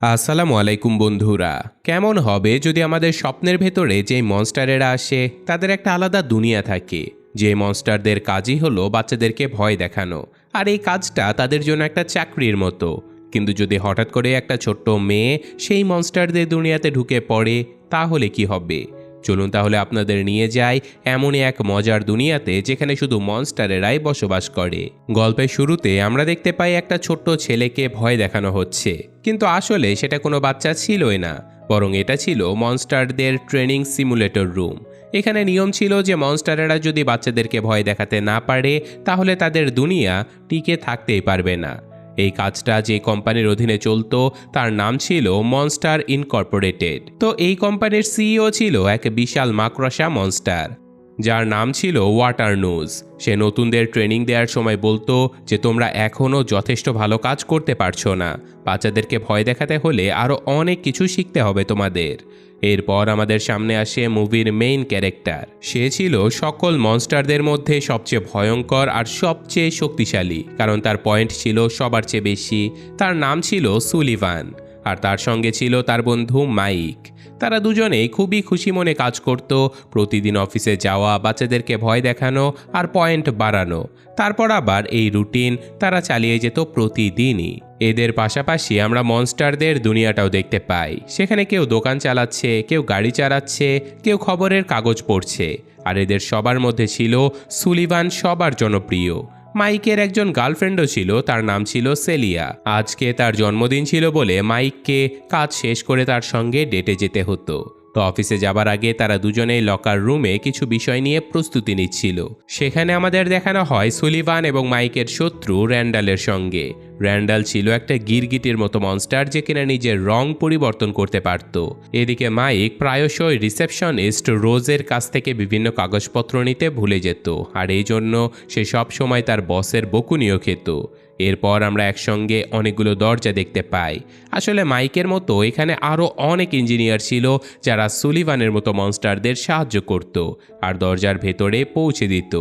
আসসালামু আলাইকুম বন্ধুরা। কেমন হবে যদি আমাদের স্বপ্নের ভেতরে যে মনস্টারেরা আসে, তাদের একটা আলাদা দুনিয়া থাকে। যে মনস্টারদের কাজই হলো বাচ্চাদেরকে ভয় দেখানো। আর এই কাজটা তাদের জন্য একটা চাকরির মতো। কিন্তু যদি হঠাৎ করে একটা ছোট্ট মেয়ে সেই মনস্টারদের দুনিয়াতে ঢুকে পড়ে, তাহলে কি হবে? চলুন তাহলে আপনাদের নিয়ে যাই এমনই এক মজার দুনিয়াতে যেখানে শুধু মনস্টারেরাই বসবাস করে। গল্পের শুরুতে আমরা দেখতে পাই একটা ছোট্ট ছেলেকে ভয় দেখানো হচ্ছে। কিন্তু আসলে সেটা কোনো বাচ্চা ছিলই না, বরং এটা ছিল মনস্টারদের ট্রেনিং সিমুলেটর রুম। এখানে নিয়ম ছিল যে মনস্টারেরা যদি বাচ্চাদেরকে ভয় দেখাতে না পারে, তাহলে তাদের দুনিয়া টিকে থাকতেই পারবে না। এই কাজটা যে কোম্পানির অধীনে চলত, তার নাম ছিল মনস্টার ইনকর্পোরেটেড। তো এই কোম্পানির সিইও ছিল এক বিশাল মাকড়সা মনস্টার। যার নাম ছিল ওয়াটার নোজ সে নতুনদের ট্রেনিং দেওয়ার সময় বলতো যে, তোমরা এখনও যথেষ্ট ভালো কাজ করতে পারছ না। বাচ্চাদেরকে ভয় দেখাতে হলে আরও অনেক কিছু শিখতে হবে তোমাদের। এরপর আমাদের সামনে আসে মুভির মেইন ক্যারেক্টার সে ছিল সকল মনস্টারদের মধ্যে সবচেয়ে ভয়ঙ্কর আর সবচেয়ে শক্তিশালী। কারণ তার পয়েন্ট ছিল সবার চেয়ে বেশি। তার নাম ছিল সুলিভান আর তার সঙ্গে ছিল তার বন্ধু মাইক। তারা দুজনেই খুবই খুশি মনে কাজ করত, প্রতিদিন অফিসে যাওয়া, বাচ্চাদেরকে ভয় দেখানো আর পয়েন্ট বাড়ানো। তারপর আবার এই রুটিন তারা চালিয়ে যেত প্রতিদিনই। এদের পাশাপাশি আমরা মনস্টারদের দুনিয়াটাও দেখতে পাই। সেখানে কেউ দোকান চালাচ্ছে, কেউ গাড়ি চালাচ্ছে, কেউ খবরের কাগজ পড়ছে। আর এদের সবার মধ্যে ছিল সুলিভান সবার জনপ্রিয়। মাইকের একজন গার্লফ্রেন্ডও ছিল, তার নাম ছিল সেলিয়া। আজকে তার জন্মদিন ছিল বলে মাইককে কাজ শেষ করে তার সঙ্গে ডেটে যেতে হতো। তো অফিসে যাবার আগে তারা দুজনেই লকার রুমে কিছু বিষয় নিয়ে প্রস্তুতি নিচ্ছিল। সেখানে আমাদের দেখানো হয় সুলিভান এবং মাইকের শত্রু র্যান্ডালের সঙ্গে। র্যান্ডাল ছিল একটা গিরগিটির মতো মনস্টার যে কিনা নিজের রং পরিবর্তন করতে পারত। এদিকে মাইক প্রায়শই রিসেপশনিস্ট রোজের কাছ থেকে বিভিন্ন কাগজপত্র নিতে ভুলে যেত, আর এই জন্য সে সব সময় তার বসের বকুনিও খেত। এরপর আমরা একসঙ্গে অনেকগুলো দরজা দেখতে পাই। আসলে মাইকের মতো এখানে আরও অনেক ইঞ্জিনিয়ার ছিল যারা সুলিভানের মতো মনস্টারদের সাহায্য করত আর দরজার ভেতরে পৌঁছে দিত।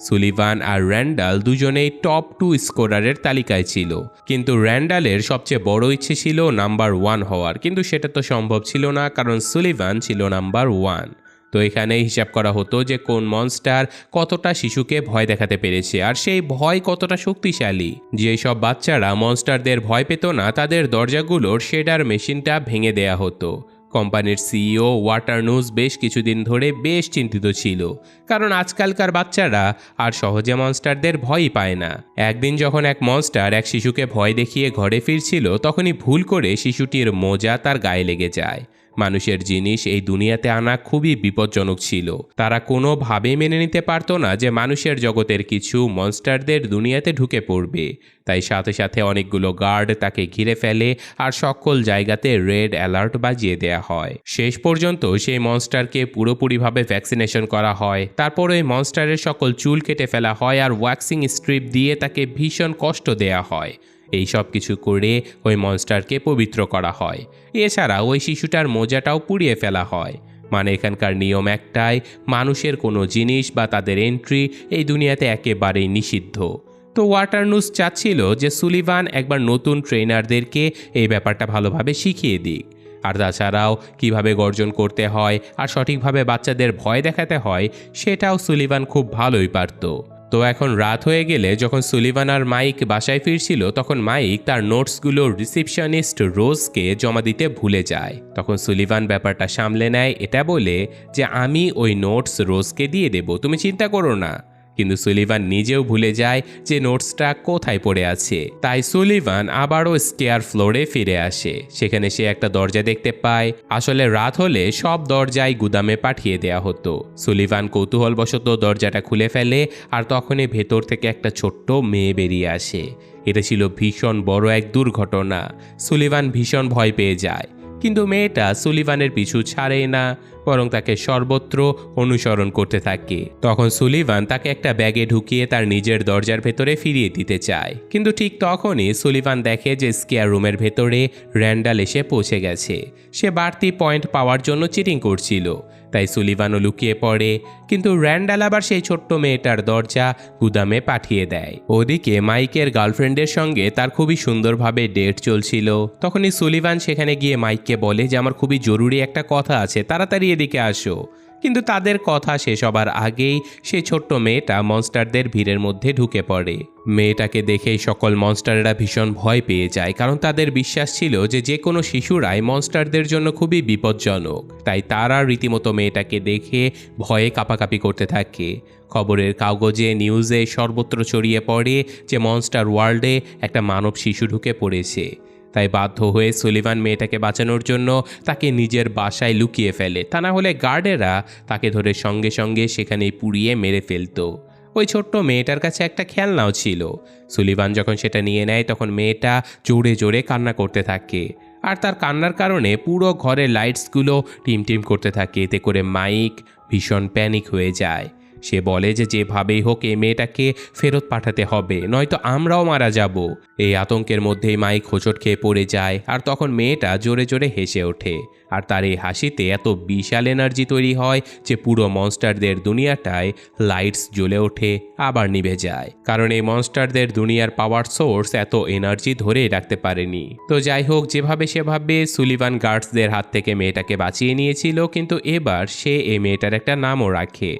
সুলিভান আর র্যান্ডাল দুজনেই টপ টু স্কোরারের তালিকায় ছিল। কিন্তু র্যান্ডালের সবচেয়ে বড় ইচ্ছে ছিল নাম্বার ওয়ান হওয়ার, কিন্তু সেটা তো সম্ভব ছিল না কারণ সুলিভান ছিল নাম্বার ওয়ান। তো এখানে হিসাব করা হতো যে কোন মনস্টার কতটা শিশুকে ভয় দেখাতে পেরেছে, আর সেই ভয় কতটা শক্তিশালী। যে সব বাচ্চারা মনস্টারদের ভয় পেত না, তাদের দরজাগুলোর শেডার মেশিনটা ভেঙে দেয়া হতো। কোম্পানির সিইও ওয়াটার নিউজ বেশ কিছুদিন ধরে বেশ চিন্তিত ছিল, কারণ আজকালকার বাচ্চারা আর সহজে মনস্টারদের ভয়ই পায় না। একদিন যখন এক মনস্টার এক শিশুকে ভয় দেখিয়ে ঘরে ফিরছিল, তখনই ভুল করে শিশুটির মোজা তার গায়ে লেগে যায়। মানুষের জিনিস এই দুনিয়াতে আনা খুবই বিপজ্জনক ছিল। তারা কোনোভাবেই মেনে নিতে পারতো না যে মানুষের জগতের কিছু মনস্টারদের দুনিয়াতে ঢুকে পড়বে। তাই সাথে সাথে অনেকগুলো গার্ড তাকে ঘিরে ফেলে আর সকল জায়গাতে রেড অ্যালার্ট বাজিয়ে দেয়া হয়। শেষ পর্যন্ত সেই মনস্টারকে পুরোপুরিভাবে ভ্যাকসিনেশন করা হয়। তারপর ওই মনস্টারের সকল চুল কেটে ফেলা হয় আর ওয়াক্সিং স্ট্রিপ দিয়ে তাকে ভীষণ কষ্ট দেয়া হয়। এই সব কিছু করে ওই মনস্টারকে পবিত্র করা হয়। এছাড়া ওই শিশুটার মোজাটাও পুড়িয়ে ফেলা হয়। মানে এখানকার নিয়ম একটাই, মানুষের কোনো জিনিস বা তাদের এন্ট্রি এই দুনিয়াতে একেবারেই নিষিদ্ধ। তো ওয়াটার নিউজ চাচ্ছিল যে সুলিভান একবার নতুন ট্রেনারদেরকে এই ব্যাপারটা ভালোভাবে শিখিয়ে দিক। আর তাছাড়াও কীভাবে গর্জন করতে হয় আর সঠিকভাবে বাচ্চাদের ভয় দেখাতে হয়, সেটাও সুলিভান খুব ভালোই পারতো। তো এখন রাত হয়ে গেলে যখন সুলিভান আর মাইক বাসায় ফিরছিল, তখন মাইক তার নোটসগুলো রিসিপশনিস্ট রোজকে জমা দিতে ভুলে যায়। তখন সুলিভান ব্যাপারটা সামলে নেয়, এটা বলে যে, আমি ওই নোটস রোজকে দিয়ে দেব, তুমি চিন্তা করো না। কিন্তু সুলিভান নিজেও ভুলে যায় যে নোটসটা কোথায় পড়ে আছে। তাই সুলিভান আবারও স্কেয়ার ফ্লোরে ফিরে আসে। সেখানে সে একটা দরজা দেখতে পায়। আসলে রাত হলে সব দরজাই গুদামে পাঠিয়ে দেয়া হতো। সুলিভান কৌতূহলবশত দরজাটা খুলে ফেলে আর তখনই ভেতর থেকে একটা ছোট্ট মেয়ে বেরিয়ে আসে। এটা ছিল ভীষণ বড় এক দুর্ঘটনা। সুলিভান ভীষণ ভয় পেয়ে যায়। কিন্তু মেয়েটা সুলিভানের পিছু ছাড়েই না। বরং তাকে সর্বত্র অনুসরণ করতে থাকে। তখন সুলিভান তাকে একটা ব্যাগে ঢুকিয়ে তার নিজের দরজার ভেতরে ফিরিয়ে দিতে চায়। কিন্তু ঠিক তখনই সুলিভান দেখে যে স্কেয়ার রুমের ভেতরে র্যান্ডাল এসে পৌঁছে গেছে। সে বাড়তি পয়েন্ট পাওয়ার জন্য চিটিং করছিল। তাই সুলিভানও লুকিয়ে পড়ে, কিন্তু র্যান্ডাল আবার সেই ছোট্ট মেয়েটার দরজা গুদামে পাঠিয়ে দেয়। ওদিকে মাইকের গার্লফ্রেন্ডের সঙ্গে তার খুবই সুন্দরভাবে ডেট চলছিল। তখনই সুলিভান সেখানে গিয়ে মাইককে বলে যে, আমার খুবই জরুরি একটা কথা আছে, তাড়াতাড়ি এদিকে আসো। কিন্তু তাদের কথা শেষ হবার আগেই সে ছোট্ট মেয়েটা মনস্টারদের ভিড়ের মধ্যে ঢুকে পড়ে। মেয়েটাকে দেখেই সকল মনস্টাররা ভীষণ ভয় পেয়ে যায়, কারণ তাদের বিশ্বাস ছিল যে যে কোনো শিশুরাই মনস্টারদের জন্য খুবই বিপজ্জনক। তাই তারা রীতিমতো মেয়েটাকে দেখে ভয়ে কাপাকাপি করতে থাকে। খবরের কাগজে নিউজে সর্বত্র ছড়িয়ে পড়ে যে মনস্টার ওয়ার্ল্ডে একটা মানব শিশু ঢুকে পড়েছে। তাই বাধ্য হয়ে সুলিভান মেয়েটাকে বাঁচানোর জন্য তাকে নিজের বাসায় লুকিয়ে ফেলে। তা না হলে গার্ডেরা তাকে ধরে সঙ্গে সঙ্গে সেখানেই পুড়িয়ে মেরে ফেলতো। ওই ছোট্ট মেয়েটার কাছে একটা খেলনাও ছিল। সুলিভান যখন সেটা নিয়ে নেয়, তখন মেয়েটা জোরে জোরে কান্না করতে থাকে। আর তার কান্নার কারণে পুরো ঘরের লাইটসগুলো টিম টিম করতে থাকে। এতে করে মাইক ভীষণ প্যানিক হয়ে যায়। সে বলে যে যেভাবেই হোক এই মেয়েটাকে ফেরত পাঠাতে হবে, নয়তো আমরাও মারা যাব। এই আতঙ্কের মধ্যেই মাইক হোঁচট খেয়ে পড়ে যায়, আর তখন মেয়েটা জোরে জোরে হেসে ওঠে। আর তার এই হাসিতে এত বিশাল এনার্জি তৈরি হয় যে পুরো মনস্টারদের দুনিয়াটায় লাইটস জ্বলে ওঠে, আবার নিভে যায়। কারণ এই মনস্টারদের দুনিয়ার পাওয়ার সোর্স এত এনার্জি ধরে রাখতে পারেনি। তো যাই হোক, যেভাবে সেভাবে সুলিভান গার্ডসদের হাত থেকে মেয়েটাকে বাঁচিয়ে নিয়েছিল, কিন্তু এবার সে এই মেয়েটার একটা নামও রাখে।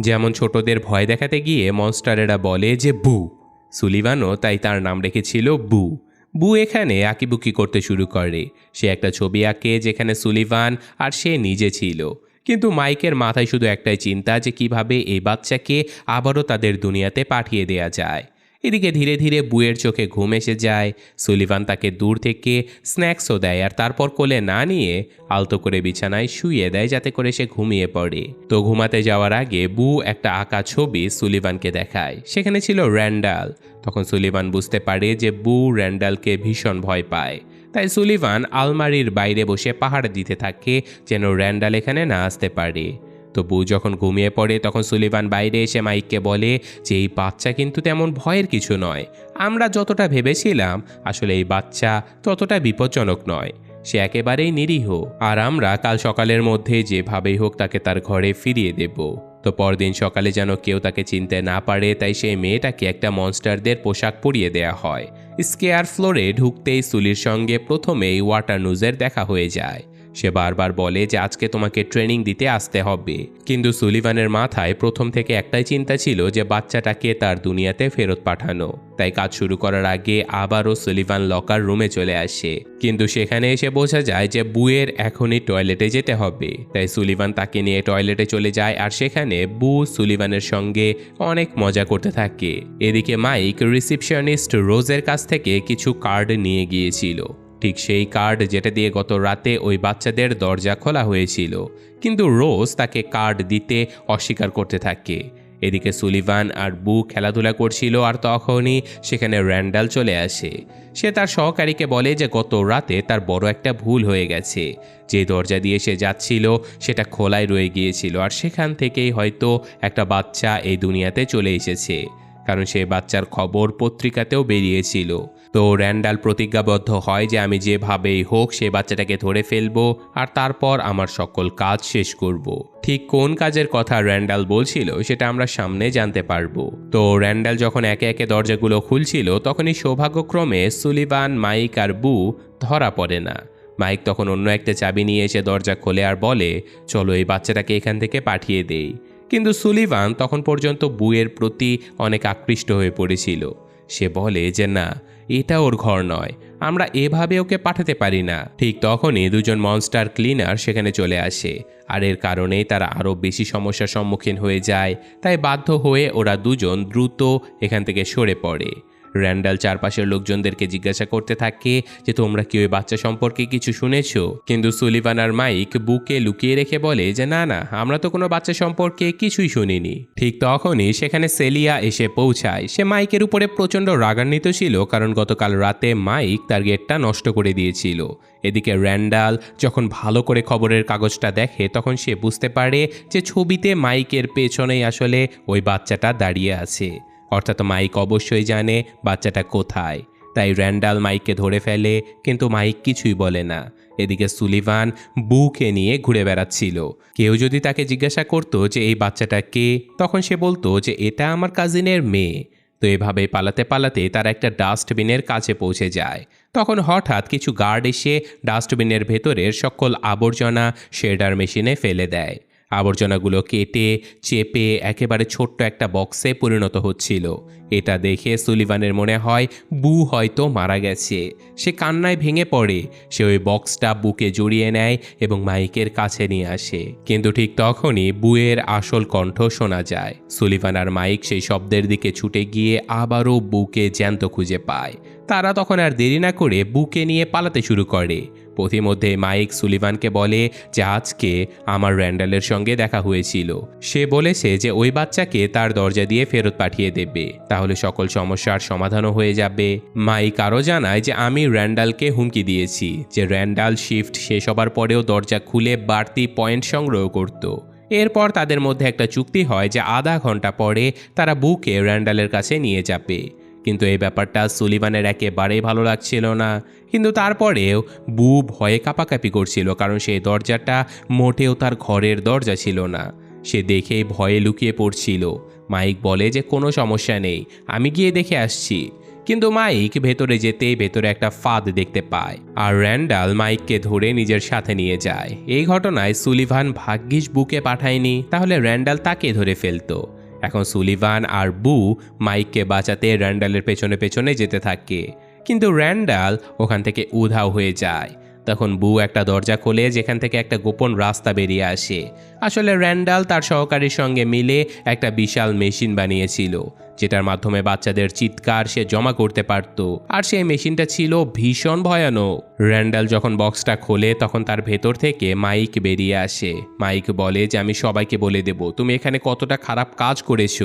যেমন ছোটদের ভয় দেখাতে গিয়ে মনস্টারেরা বলে যে বু। সুলিভানও তাই তার নাম রেখেছিল বু। বু এখানে আঁকিবুকি করতে শুরু করে। সে একটা ছবি আঁকে যেখানে সুলিভান আর সে নিজে ছিল। কিন্তু মাইকের মাথায় শুধু একটাই চিন্তা যে কীভাবে এই বাচ্চাকে আবারও তাদের দুনিয়াতে পাঠিয়ে দেয়া যায়। এদিকে ধীরে ধীরে বুয়ের চোখে ঘুম এসে যায়। সুলিভান তাকে দূর থেকে স্ন্যাক্সও দেয় আর তারপর কোলে না নিয়ে আলতো করে বিছানায় শুইয়ে দেয় যাতে করে সে ঘুমিয়ে পড়ে। তো ঘুমাতে যাওয়ার আগে বু একটা আঁকা ছবি সুলিভানকে দেখায়। সেখানে ছিল র্যান্ডাল। তখন সুলিভান বুঝতে পারে যে বু র্যান্ডালকে ভীষণ ভয় পায়। তাই সুলিভান আলমারির বাইরে বসে পাহাড় দিতে থাকে যেন র্যান্ডাল এখানে না আসতে পারে। তো বউ যখন ঘুমিয়ে পড়ে তখন সুলিভান বাইরে এসে মাইককে বলে যে এই বাচ্চা কিন্তু তেমন ভয়ের কিছু নয়। আমরা যতটা ভেবেছিলাম, আসলে এই বাচ্চা ততটা বিপজ্জনক নয়। সে একেবারেই নিরীহ, আর আমরা কাল সকালের মধ্যে যেভাবেই হোক তাকে তার ঘরে ফিরিয়ে দেব। তো পরদিন সকালে যেন কেউ তাকে চিনতে না পারে, তাই সেই মেয়েটাকে একটা মনস্টারদের পোশাক পরিয়ে দেয়া হয়। স্কেয়ার ফ্লোরে ঢুকতেই সুলির সঙ্গে প্রথমেই ওয়াটার নুজের দেখা হয়ে যায়। সে বারবার বলে যে আজকে তোমাকে ট্রেনিং দিতে আসতে হবে। কিন্তু সুলিভানের মাথায় প্রথম থেকে একটাই চিন্তা ছিল যে বাচ্চাটাকে তার দুনিয়াতে ফেরত পাঠানো। তাই কাজ শুরু করার আগে আবারও সুলিভান লকার রুমে চলে আসে। কিন্তু সেখানে এসে বোঝা যায় যে বুয়ের এখনই টয়লেটে যেতে হবে। তাই সুলিভান তাকে নিয়ে টয়লেটে চলে যায় আর সেখানে বু সুলিভানের সঙ্গে অনেক মজা করতে থাকে। এদিকে মাইক রিসিপশনিস্ট রোজের কাছ থেকে কিছু কার্ড নিয়ে গিয়েছিল। ঠিক সেই কার্ড যেটা দিয়ে গত রাতে ওই বাচ্চাদের দরজা খোলা হয়েছিল। কিন্তু রোজ তাকে কার্ড দিতে অস্বীকার করতে থাকে। এদিকে সুলিভান আর বু খেলাধুলা করছিল আর তখনই সেখানে র্যান্ডাল চলে আসে। সে তার সহকারীকে বলে যে গত রাতে তার বড় একটা ভুল হয়ে গেছে। যে দরজা দিয়ে সে যাচ্ছিল সেটা খোলাই রয়ে গিয়েছিল আর সেখান থেকেই হয়তো একটা বাচ্চা এই দুনিয়াতে চলে এসেছে। কারণ সেই বাচ্চার খবর পত্রিকাতেও বেরিয়েছিল। তো র্যান্ডাল প্রতিজ্ঞাবদ্ধ হয় যে আমি যেভাবেই হোক সে বাচ্চাটাকে ধরে ফেলব আর তারপর আমার সকল কাজ শেষ করব। ঠিক কোন কাজের কথা র্যান্ডাল বলছিল সেটা আমরা সামনে জানতে পারব। তো র্যান্ডাল যখন একে একে দরজাগুলো খুলছিল, তখনই সৌভাগ্যক্রমে সুলিবান মাইক আর বু ধরা পড়ে না। মাইক তখন অন্য একটা চাবি নিয়ে এসে দরজা খোলে আর বলে, চলো এই বাচ্চাটাকে এখান থেকে পাঠিয়ে দেই। কিন্তু সুলিভান তখন পর্যন্ত বুয়ের প্রতি অনেক আকৃষ্ট হয়ে পড়েছিল। সে বলে যে, না, এটা ওর ঘর নয়। আমরা এভাবে ওকে পাঠাতে পারি না। ঠিক তখনই দুজন মনস্টার ক্লিনার সেখানে চলে আসে। আর এর কারণেই তারা আরও বেশি সমস্যার সম্মুখীন হয়ে যায়। তাই বাধ্য হয়ে ওরা দুজন দ্রুত এখান থেকে সরে পড়ে। র্যান্ডাল চারপাশের লোকজনদেরকে জিজ্ঞাসা করতে থাকে যে, তোমরা কি ওই বাচ্চা সম্পর্কে কিছু শুনেছো? কিন্তু সুলিভান আর মাইক বুকে লুকিয়ে রেখে বলে যে, না না, আমরা তো কোনো বাচ্চা সম্পর্কে কিছুই শুনিনি। ঠিক তখনই সেখানে সেলিয়া এসে পৌঁছায়। সে মাইকের উপরে প্রচণ্ড রাগান্বিত ছিল, কারণ গতকাল রাতে মাইক তার গেটটা নষ্ট করে দিয়েছিল। এদিকে র্যান্ডাল যখন ভালো করে খবরের কাগজটা দেখে, তখন সে বুঝতে পারে যে, ছবিতে মাইকের পেছনেই আসলে ওই বাচ্চাটা দাঁড়িয়ে আছে। অর্থাৎ মাইক অবশ্যই জানে বাচ্চাটা কোথায়। তাই র্যান্ডাল মাইককে ধরে ফেলে, কিন্তু মাইক কিছুই বলে না। এদিকে সুলিভান বুকে নিয়ে ঘুরে বেড়াচ্ছিল। কেউ যদি তাকে জিজ্ঞাসা করতো যে এই বাচ্চাটা কে, তখন সে বলতো যে এটা আমার কাজিনের মেয়ে। তো এভাবে পালাতে পালাতে তারা একটা ডাস্টবিনের কাছে পৌঁছে যায়। তখন হঠাৎ কিছু গার্ড এসে ডাস্টবিনের ভেতরের সকল আবর্জনা শেডার মেশিনে ফেলে দেয়। আবর্জনাগুলো কেটে, চেপে একেবারে ছোট্ট একটা বক্সে পরিণত হচ্ছিল। এটা দেখে সুলিভানের মনে হয় বু হয়তো মারা গেছে। সে কান্নায় ভেঙে পড়ে। সে ওই বক্সটা বুকে জড়িয়ে নেয় এবং মাইকের কাছে নিয়ে আসে। কিন্তু ঠিক তখনই বুয়ের আসল কণ্ঠ শোনা যায়। সুলিভান আর মাইক সেই শব্দের দিকে ছুটে গিয়ে আবারও বুকে জ্যান্ত খুঁজে পায়। তারা তখন আর দেরি না করে বুকে নিয়ে পালাতে শুরু করে। পথিমধ্যে মাইক সুলিভানকে বলে যে আজকে আমার র্যান্ডালের সঙ্গে দেখা হয়েছিল। সে বলেছে যে ওই বাচ্চাকে তার দরজা দিয়ে ফেরত পাঠিয়ে দেবে। তাহলে সকল সমস্যার সমাধানও হয়ে যাবে। মাইক আরও জানায় যে আমি র্যান্ডালকে হুমকি দিয়েছি, যে র্যান্ডাল শিফট শেষ হবার পরেও দরজা খুলে বাড়তি পয়েন্ট সংগ্রহ করত। এরপর তাদের মধ্যে একটা চুক্তি হয় যে আধা ঘণ্টা পরে তারা বুকে র্যান্ডালের কাছে নিয়ে যাবে। কিন্তু এই ব্যাপারটা সুলিভানের একেবারেই ভালো লাগছিল না। কিন্তু তারপরেও বু ভয়ে কাঁপাকাঁপি করছিল, কারণ সেই দরজাটা মোটেও তার ঘরের দরজা ছিল না। সে দেখেই ভয়ে লুকিয়ে পড়ছিল। মাইক বলে যে, কোনো সমস্যা নেই, আমি গিয়ে দেখে আসছি। কিন্তু মাইক ভেতরে যেতেই ভেতরে একটা ফাঁদ দেখতে পায় আর র্যান্ডাল মাইককে ধরে নিজের সাথে নিয়ে যায়। এই ঘটনায় সুলিভান ভাগ্যিস বুকে পাঠায়নি, তাহলে র্যান্ডাল তাকে ধরে ফেলতো। এখন সুলিভান আর বু মাইককে বাঁচাতে র্যান্ডালের পেছনে পেছনে যেতে থাকে। কিন্তু র্যান্ডাল ওখান থেকে উধাও হয়ে যায়। তখন বু একটা দরজা খোলে, যেখান থেকে একটা গোপন রাস্তা বেরিয়ে আসে। আসলে র্যান্ডাল তার সহকারীর সঙ্গে মিলে একটা বিশাল মেশিন বানিয়েছিল, যেটার মাধ্যমে বাচ্চাদের চিৎকার সে জমা করতে পারত। আর সেই মেশিনটা ছিল ভীষণ ভয়ানক। র্যান্ডাল যখন বক্সটা খোলে, তখন তার ভেতর থেকে মাইক বেরিয়ে আসে। মাইক বলে যে, আমি সবাইকে বলে দেব, তুমি এখানে কতটা খারাপ কাজ করেছ।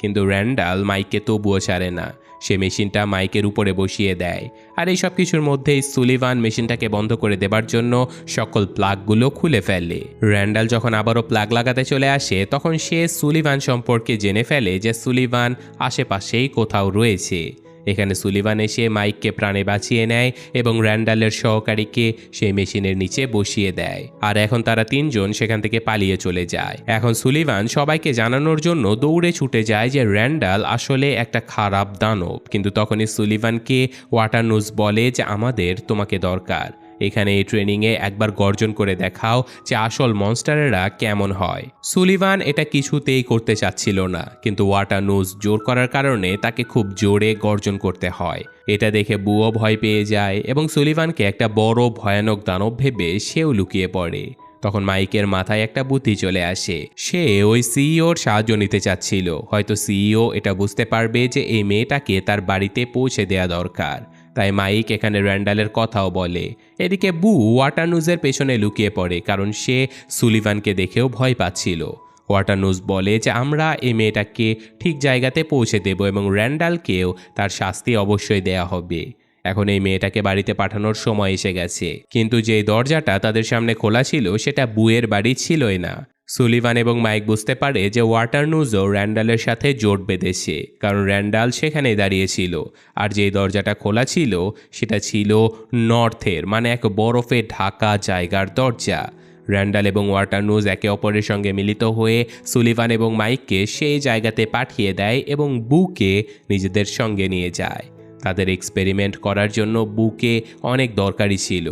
কিন্তু র্যান্ডাল মাইককে তবুও ছাড়ে না। সে মেশিনটা মাইকের উপরে বসিয়ে দেয়। আর এই সব কিছুর মধ্যেই সুলিভান মেশিনটাকে বন্ধ করে দেবার জন্য সকল প্লাগগুলো খুলে ফেলে। র্যান্ডাল যখন আবারও প্লাগ লাগাতে চলে আসে, তখন সে সুলিভান সম্পর্কে জেনে ফেলে যে সুলিভান আশেপাশেই কোথাও রয়েছে। এখানে সুলিভান এসে মাইককে প্রাণে বাঁচিয়ে নেয় এবং র্যান্ডালের সহকারীকে সেই মেশিনের নিচে বসিয়ে দেয়। আর এখন তারা তিনজন সেখান থেকে পালিয়ে চলে যায়। এখন সুলিভান সবাইকে জানানোর জন্য দৌড়ে ছুটে যায় যে র্যান্ডাল আসলে একটা খারাপ দানব। কিন্তু তখনই সুলিভানকে ওয়াটারনুজ বলে যে, আমাদের তোমাকে দরকার। এখানে এই ট্রেনিংয়ে একবার গর্জন করে দেখাও যে আসল মনস্টারেরা কেমন হয়। সুলিভান এটা কিছুতেই করতে চাচ্ছিল না, কিন্তু ওয়াটার নোজ জোর করার কারণে তাকে খুব জোরে গর্জন করতে হয়। এটা দেখে বুয়ো ভয় পেয়ে যায় এবং সুলিভানকে একটা বড় ভয়ানক দানব ভেবে সেও লুকিয়ে পড়ে। তখন মাইকের মাথায় একটা বুদ্ধি চলে আসে। সে ওই সিইওর সাহায্য নিতে চাচ্ছিল, হয়তো সিইও এটা বুঝতে পারবে যে এই মেয়েটাকে তার বাড়িতে পৌঁছে দেয়া দরকার। তাই মাইক এখানে র্যান্ডালের কথাও বলে। এদিকে বু ওয়াটারনুজের পেছনে লুকিয়ে পড়ে, কারণ সে সুলিভানকে দেখেও ভয় পাচ্ছিল। ওয়াটারনুজ বলে যে, আমরা এই মেয়েটাকে ঠিক জায়গাতে পৌঁছে দেব এবং র্যান্ডালকেও তার শাস্তি অবশ্যই দেয়া হবে। এখন এই মেয়েটাকে বাড়িতে পাঠানোর সময় এসে গেছে। কিন্তু যে দরজাটা তাদের সামনে খোলা ছিল, সেটা বুয়ের বাড়ি ছিলই না। সুলিভান এবং মাইক বুঝতে পারে যে ওয়াটারনুজও র্যান্ডালের সাথে জোট বেঁধেছে, কারণ র্যান্ডাল সেখানে দাঁড়িয়েছিল। আর যে দরজাটা খোলা ছিল, সেটা ছিল নর্থের মানে এক বরফে ঢাকা জায়গার দরজা। র্যান্ডাল এবং ওয়াটারনুজ একে অপরের সঙ্গে মিলিত হয়ে সুলিভান এবং মাইককে সেই জায়গাতে পাঠিয়ে দেয় এবং বুকে নিজেদের সঙ্গে নিয়ে যায়। তাদের এক্সপেরিমেন্ট করার জন্য বুকে অনেক দরকারি ছিল।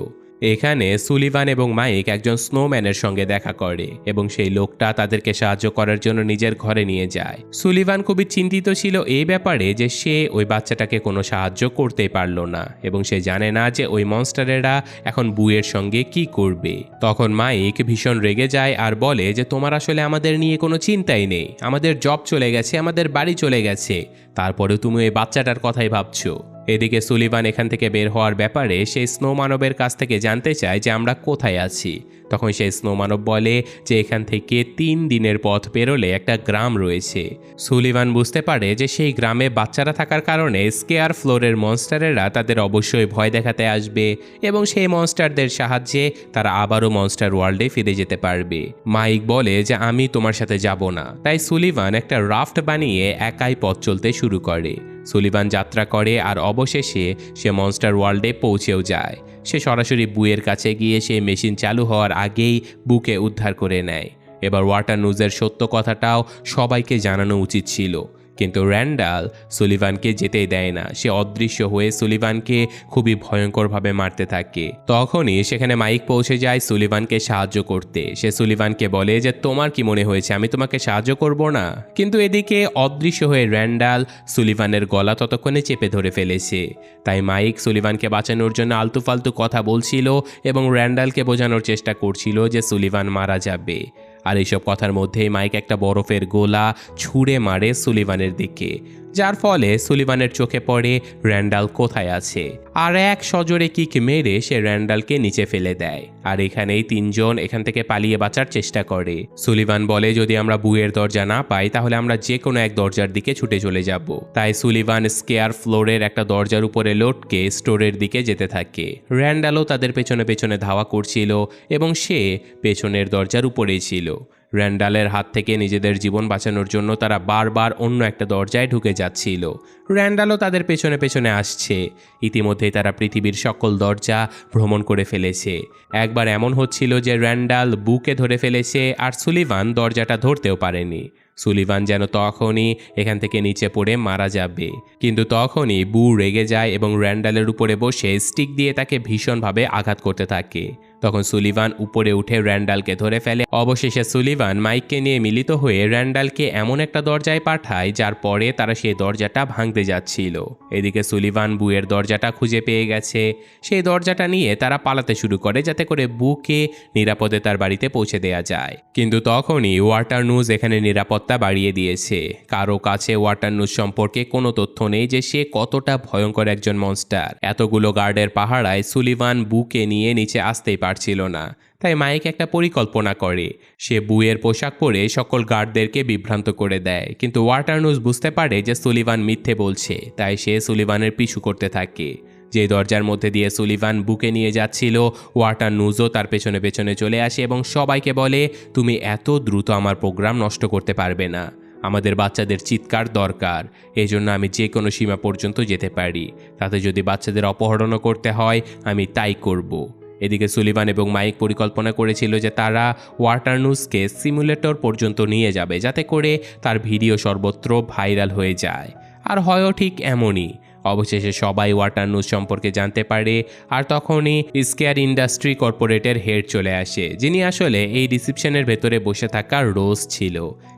এখানে সুলিভান এবং মাইক একজন স্নোম্যানের সঙ্গে দেখা করে এবং সেই লোকটা তাদেরকে সাহায্য করার জন্য নিজের ঘরে নিয়ে যায়। সুলিভান খুবই চিন্তিত ছিল এই ব্যাপারে যে সে ওই বাচ্চাটাকে কোনো সাহায্য করতেই পারল না এবং সে জানে না যে ওই মনস্টারেরা এখন বুয়ের সঙ্গে কি করবে। তখন মাইক ভীষণ রেগে যায় আর বলে যে, তোমার আসলে আমাদের নিয়ে কোনো চিন্তাই নেই। আমাদের জব চলে গেছে, আমাদের বাড়ি চলে গেছে। তারপরে তুমি ওই বাচ্চাটার কথাই ভাবছ। এদিকে সুলিভান এখান থেকে বের হওয়ার ব্যাপারে সেই স্নো মানবের কাছ থেকে জানতে চায় যে আমরা কোথায় আছি। তখন সেই স্নো মানব বলে যে এখান থেকে তিন দিনের পথ পেরোলে একটা গ্রাম রয়েছে। সুলিভান বুঝতে পারে যে সেই গ্রামে বাচ্চারা থাকার কারণে স্কেয়ার ফ্লোরের মনস্টারেরা তাদের অবশ্যই ভয় দেখাতে আসবে এবং সেই মনস্টারদের সাহায্যে তারা আবারও মনস্টার ওয়ার্ল্ডে ফিরে যেতে পারবে। মাইক বলে যে, আমি তোমার সাথে যাব না। তাই সুলিভান একটা রাফট বানিয়ে একাই পথ চলতে শুরু করে। সুলিভান যাত্রা করে আর অবশেষে সে মনস্টার ওয়ার্ল্ডে পৌঁছেও যায়। সে সরাসরি বুয়ের কাছে গিয়ে সে মেশিন চালু হওয়ার আগেই বুকে উদ্ধার করে নেয়। এবার ওয়াটার নিউজের সত্য কথাটাও সবাইকে জানানো উচিত ছিল। কিন্তু র্যান্ডাল সুলিভানকে যেতেই দেয় না। সে অদৃশ্য হয়ে সুলিভানকে খুবই ভয়ঙ্করভাবে মারতে থাকে। তখনই সেখানে মাইক পৌঁছে যায় সুলিভানকে সাহায্য করতে। সে সুলিভানকে বলে যে, তোমার কি মনে হয়েছে? আমি তোমাকে সাহায্য করব না? কিন্তু এদিকে অদৃশ্য হয়ে র্যান্ডাল সুলিভানের গলা ততক্ষণে চেপে ধরে ফেলেছে। তাই মাইক সুলিভানকে বাঁচানোর জন্য আলতু ফালতু কথা বলছিল এবং র্যান্ডালকে বোঝানোর চেষ্টা করছিল যে সুলিভান মারা যাবে। আর এইসব কথার মধ্যে মাইক একটা বরফের গোলা ছুঁড়ে মারে সুলিভানের দিকে। যার ফলে সুলিভানের চোখে পড়ে র্যান্ডাল কোথায় আছে? আর এক সজোরে কিক মেরে সে র্যান্ডালকে নিচে ফেলে দেয়। আর এখানেই তিনজন এখান থেকে পালিয়ে বাঁচার চেষ্টা করে। সুলিভান বলে, যদি আমরা বুয়ের দরজা না পাই, তাহলে আমরা যে কোনো এক দরজার দিকে ছুটে চলে যাব। তাই সুলিভান স্কেয়ার ফ্লোরের একটা দরজার উপরে লটকে স্টোরের দিকে যেতে থাকে। র্যান্ডালও তাদের পেছনে পেছনে ধাওয়া করছিল এবং সে পেছনের দরজার উপরেই ছিল। র্যান্ডালের হাত থেকে নিজেদের জীবন বাঁচানোর জন্য তারা বারবার অন্য একটা দরজায় ঢুকে যাচ্ছিল। র্যান্ডালও তাদের পেছনে পেছনে আসছে। ইতিমধ্যেই তারা পৃথিবীর সকল দরজা ভ্রমণ করে ফেলেছে। একবার এমন হচ্ছিল যে র্যান্ডাল বুকে ধরে ফেলেছে আর সুলিভান দরজাটা ধরতেও পারেনি। সুলিভান যেন তখনই এখান থেকে নিচে পড়ে মারা যাবে। কিন্তু তখনই বু রেগে যায় এবং র্যান্ডালের উপরে বসে স্টিক দিয়ে তাকে ভীষণভাবে আঘাত করতে থাকে। তখন সুলিভান উপরে উঠে র্যান্ডালকে ধরে ফেলে। অবশেষে সুলিভান মাইককে নিয়ে মিলিত হয়ে র্যান্ডালকে এমন একটা দরজায় পাঠায়, যার পরে তারা সেই দরজাটা ভাঙতে যাচ্ছিল। এদিকে সুলিভান বুয়ের দরজাটা খুঁজে পেয়ে গেছে। সেই দরজাটা নিয়ে তারা পালাতে শুরু করে, যাতে করে বুকে নিরাপদে তার বাড়িতে পৌঁছে দেয়া যায়। কিন্তু তখনই ওয়াটার নিউজ এখানে নিরাপত্তা বাড়িয়ে দিয়েছে। কারও কাছে ওয়াটার নিউজ সম্পর্কে কোনো তথ্য নেই যে সে কতটা ভয়ঙ্কর একজন মনস্টার। এতগুলো গার্ডের পাহাড়ায় সুলিভান বুকে নিয়ে নিচে আসতেই পারছিল না। তাই মাইক একটা পরিকল্পনা করে। সে বুয়ের পোশাক পরে সকল গার্ডদেরকে বিভ্রান্ত করে দেয়। কিন্তু ওয়াটার নিউজ বুঝতে পারে যে সুলিভান মিথ্যে বলছে। তাই সে সুলিভানের পিছু করতে থাকে। যে দরজার মধ্যে দিয়ে সুলিভান বুকে নিয়ে যাচ্ছিল ওয়াটার নিউজও তার পেছনে পেছনে চলে আসে এবং সবাইকে বলে, তুমি এত দ্রুত আমার প্রোগ্রাম নষ্ট করতে পারবে না। আমাদের বাচ্চাদের চিৎকার দরকার। এই জন্য আমি যে কোনো সীমা পর্যন্ত যেতে পারি। তাতে যদি বাচ্চাদের অপহরণও করতে হয়, আমি তাই করব। এদিকে সুলিভান এবং মাইক পরিকল্পনা করেছিল যে তারা ওয়াটারনুসকে সিমুলেটর পর্যন্ত নিয়ে যাবে যাতে করে তার ভিডিও সর্বত্র ভাইরাল হয়ে যায়। আর হয়ও ঠিক এমনই। অবশেষে সবাই ওয়াটার নিউজ সম্পর্কে জানতে পারে আর তখনই স্কেয়ার ইন্ডাস্ট্রি কর্পোরেটের হেড চলে আসে, যিনি আসলে এই রিসিপশনের ভেতরে বসে থাকা রোজ ছিল।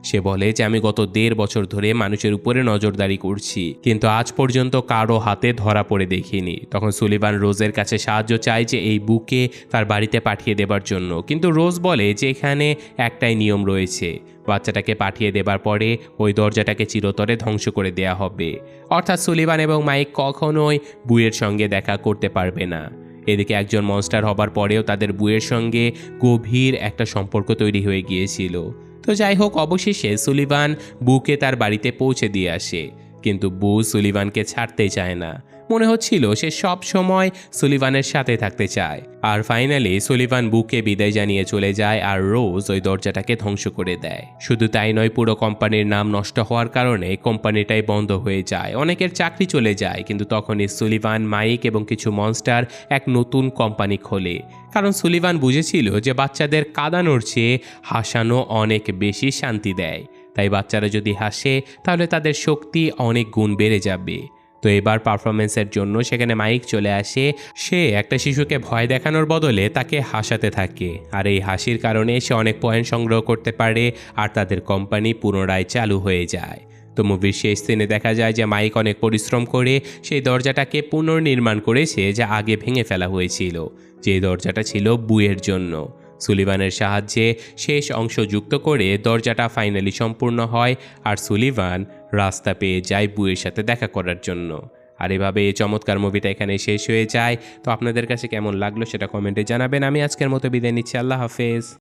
সে বলে যে, আমি গত দেড় বছর ধরে মানুষের উপরে নজরদারি করছি, কিন্তু আজ পর্যন্ত কারও হাতে ধরা পড়ে দেখিনি। তখন সুলিবান রোজের কাছে সাহায্য চায় যে, এই বুকে তার বাড়িতে পাঠিয়ে দেবার জন্য। কিন্তু রোজ বলে যে, এখানে একটাই নিয়ম রয়েছে বাচ্চাটাকে পাঠিয়ে দেবার পরে ওই দরজাটাকে চিরতরে ধ্বংস করে দেয়া হবে। অর্থাৎ সুলিভান এবং মাইক কখনোই বুয়ের সঙ্গে দেখা করতে পারবে না। এদিকে একজন মনস্টার হবার পরেও তাদের বুয়ের সঙ্গে গভীর একটা সম্পর্ক তৈরি হয়ে গিয়েছিল। তো যাই হোক, অবশেষে সুলিভান বুকে তার বাড়িতে পৌঁছে দিয়ে আসে। কিন্তু বু সুলিভানকে ছাড়তে চায় না। মনে হচ্ছিল সে সব সময় সুলিভানের সাথে থাকতে চায়। আর ফাইনালি সুলিভান বুকে বিদায় জানিয়ে চলে যায় আর রোজ ওই দরজাটাকে ধ্বংস করে দেয়। শুধু তাই নয়, পুরো কোম্পানির নাম নষ্ট হওয়ার কারণে কোম্পানিটাই বন্ধ হয়ে যায়। অনেকের চাকরি চলে যায়, কিন্তু তখনই সুলিভান, মাইক এবং কিছু মনস্টার এক নতুন কোম্পানি খোলে। কারণ সুলিভান বুঝেছিল যে বাচ্চাদের কাঁদানোর চেয়ে হাসানো অনেক বেশি শান্তি দেয়। তাই বাচ্চারা যদি হাসে, তাহলে তাদের শক্তি অনেক গুণ বেড়ে যাবে। তো এবার পারফরমেন্সের জন্য সেখানে মাইক চলে আসে। সে একটা শিশুকে ভয় দেখানোর বদলে তাকে হাসাতে থাকে। আর এই হাসির কারণে সে অনেক পয়েন্ট সংগ্রহ করতে পারে আর তাদের কোম্পানি পুনরায় চালু হয়ে যায়। তো মুভির শেষ সিনে দেখা যায় যে মাইক অনেক পরিশ্রম করে সেই দরজাটাকে পুনর্নির্মাণ করেছে যা আগে ভেঙে ফেলা হয়েছিল। যে দরজাটা ছিল বুয়ের জন্য। সুলিভানের সাহায্যে শেষ অংশ যুক্ত করে দরজাটা ফাইনালি সম্পূর্ণ হয় আর সুলিভান রাস্তা পেয়ে যায় বুয়ের সাথে দেখা করার জন্য। আর এভাবে এই চমৎকার মুভিটা এখানে শেষ হয়ে যায়। তো আপনাদের কাছে কেমন লাগল সেটা কমেন্টে জানাবেন। আমি আজকের মতো বিদায় নিচ্ছি। আল্লাহ হাফেজ।